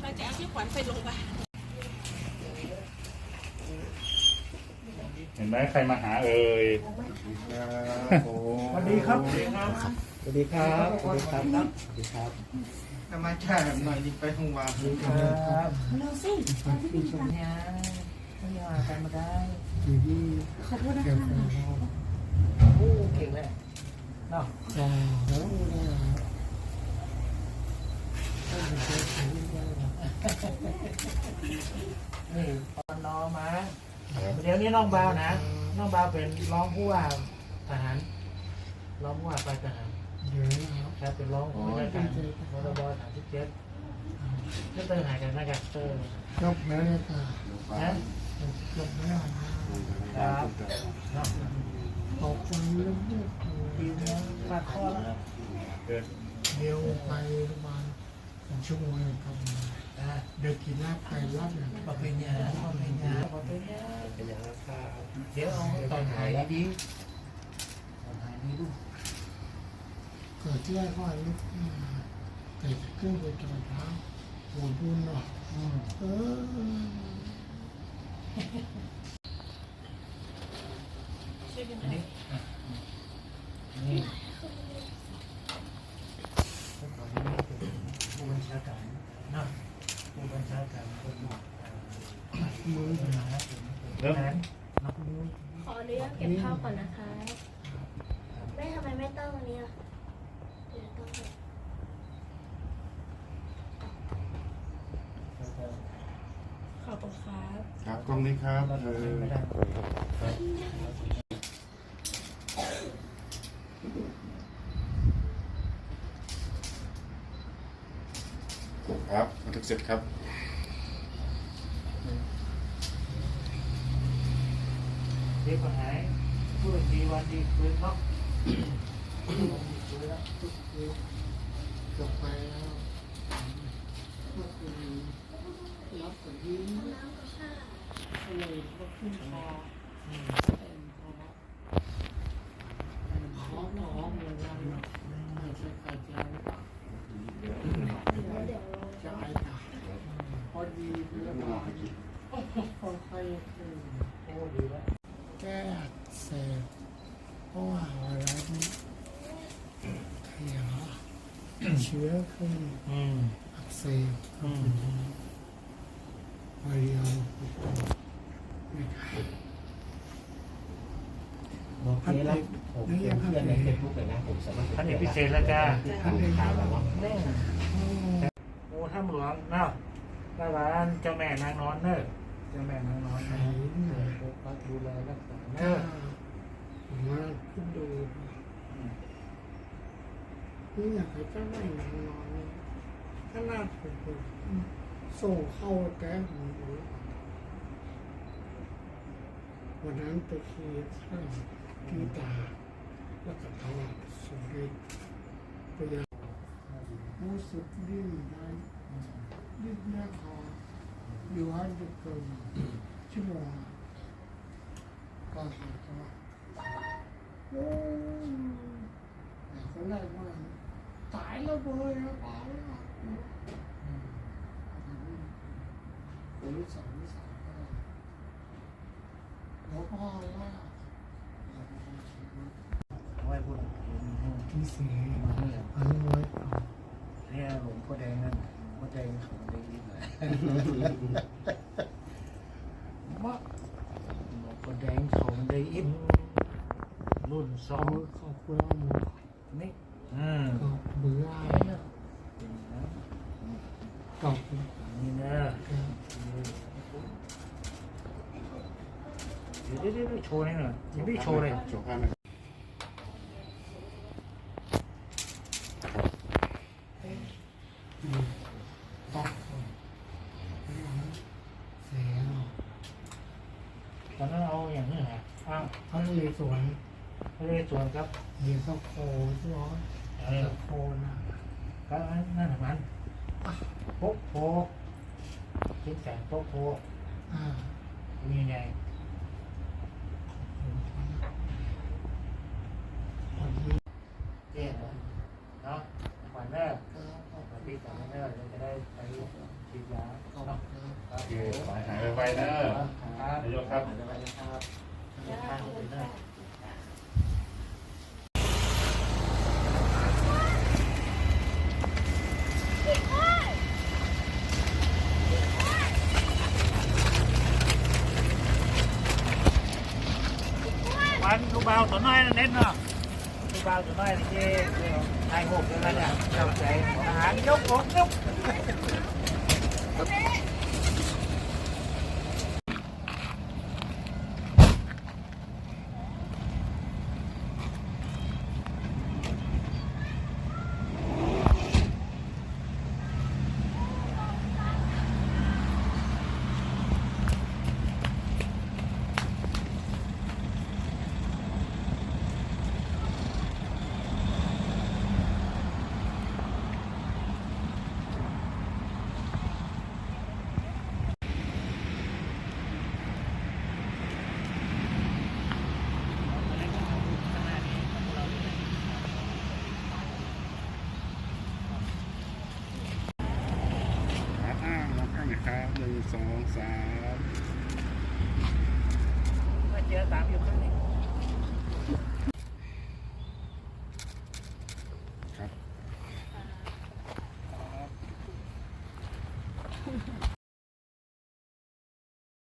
เราจะเอาพี่ขวัญไปโรงพยาบาลเห็นไหมใครมาหาเอ่ยสวัสดีครับสวัสดีครับ สวัสดีครับ สวัสดีครับ สวัสดีครับทำไมแช่หน่อยนี่ไปห้องวางสวัสดีครับเราสิปีชมเนี่ยไม่ยอมกันมาได้ขอบคุณนะเก่งคะโอ้เก่งเลยเนาะจ้าแล้ว นี่ตอนน้องมาเดี๋ยวนี้น้องบาวนะน้องบาวเป็นรองผู้ว่าทหารรองผู้ว่าไปทหารเดี๋ยวนะครับครับเป็นรองผู้ว่าการมรบสามสิบเจ็ดก็เตอร์หายกันนะครับเตอร์จบแล้วเนี่ยค่ะนะจบแล้วครับเนาะขอบคุณเรื่องเรื่องดีนะฝากข้อแล้วเดินเดียวไปประมาณ สองชั่วโมงเลยครับอ่าเดินกินลาบไก่ลาบอย่างปะเป็นยาปเป็นยาปเป็นยาเป็นยาข้าวเดี๋ยวเอาตอนหายดีตอนหายดีดูเกิดที่แรกก็อายุเกิดเครื่องไปจอดเท้าโหดบุญเนาะอืมเออช่วยกันอันหน่อย นี้อะนี่ผู้บัญชาการนะผู้บัญชาการคนหมดมือปัญหาเป็นแผนเนาะมือขออนุญาตเก็บข้าวก่อนนะคะแม่ทำไมไม่ตั้งวันนี้อะเดี๋ยวต้องเก็บขอบคุณครับครับกล้องนี้ครับเออไม่ได้ ครับบันทึกเสร็จครับเดี๋ยวก็หายพูดดีวันดีคืนเนาะคืนแล้วจบไปแล้วก็คือรับผลยิ้มก็เลยก็ขึ้นคอ อืม เป็นคอเป็นคอหนอเหมือนกันไม่ใช่ไข่เจียวจะไอ้ตาพอดีเรียบร้อยค่อยๆขึ้น โอ้ดีแล้ว แก้อักเสบเพราะว่าไวรัสนี้ขยาย เชื้อขึ้นอืมอักเสบอืมไวรัสไม่ได้โอเคแล้วผมเพื่อนในเฟซบุ๊กเลยนะผมสามารถท่านเอกพิเศษแล้วจ้าท่านเองข่าวแล้วเนาะแม่โอ้ถ้ำหลวงเนาะบ้านบ้านเจ้าแม่นางนอนเนอะเจ้าแม่นางนอนไหนนะไหนปกปักดูแลรักษาเนถ้าอะผมว่าขึ้นดู นี่อยากให้เจ้าแม่นางนอนเนี่ยขนาดผมส่งเข้าแก้หูวันนั้นไปเคียร์ข้างที่ตา แล้วก็ทอดสุดฤทธิ์พยายามรู้สึกดิ้นได้ดิ้นได้คออยู่ห้างจะเกินชั่วโมงก็เห็นว่าโอ้ยคนแรกว่าตายแล้วเลยนแล้วคนที่สองก็หลวงพ่อว่า เอาไว้พูดที่สี่เนี่ยอันนี้ไว้เอาเนี่ยหลวงพ่อแดงนั่นพ่อแดงเขา ขอบคุณนี่นะเดี๋ยวเดี๋ยวเดี๋ยวโชว์ให้หน่อยยังไม่โชว์เลยโชว์ภาพหน่อยตอกเสียตอนนั้นเอาอย่างนี้ฮะอ้าวเขาเลยสวนไม่ได้ส่วนครับเดี๋ยวก็โคร้อนเออโคนะก็นั่นแหละมัน พุกโพคิดแสงพุกโพอ่ามีไงแจ้งเนาะขวัญแม่ขวัญพี่สาวแม่ราจะได้ไปฉีดเนะโอเคขอให้หายไนะรันายกครับ vào tuần nay là lên à bao, vào tuần nay thì hai hộp cho nên là chồng chạy hàng dốc bốn dốc ่สองสามเมื่อเจอสามอยู่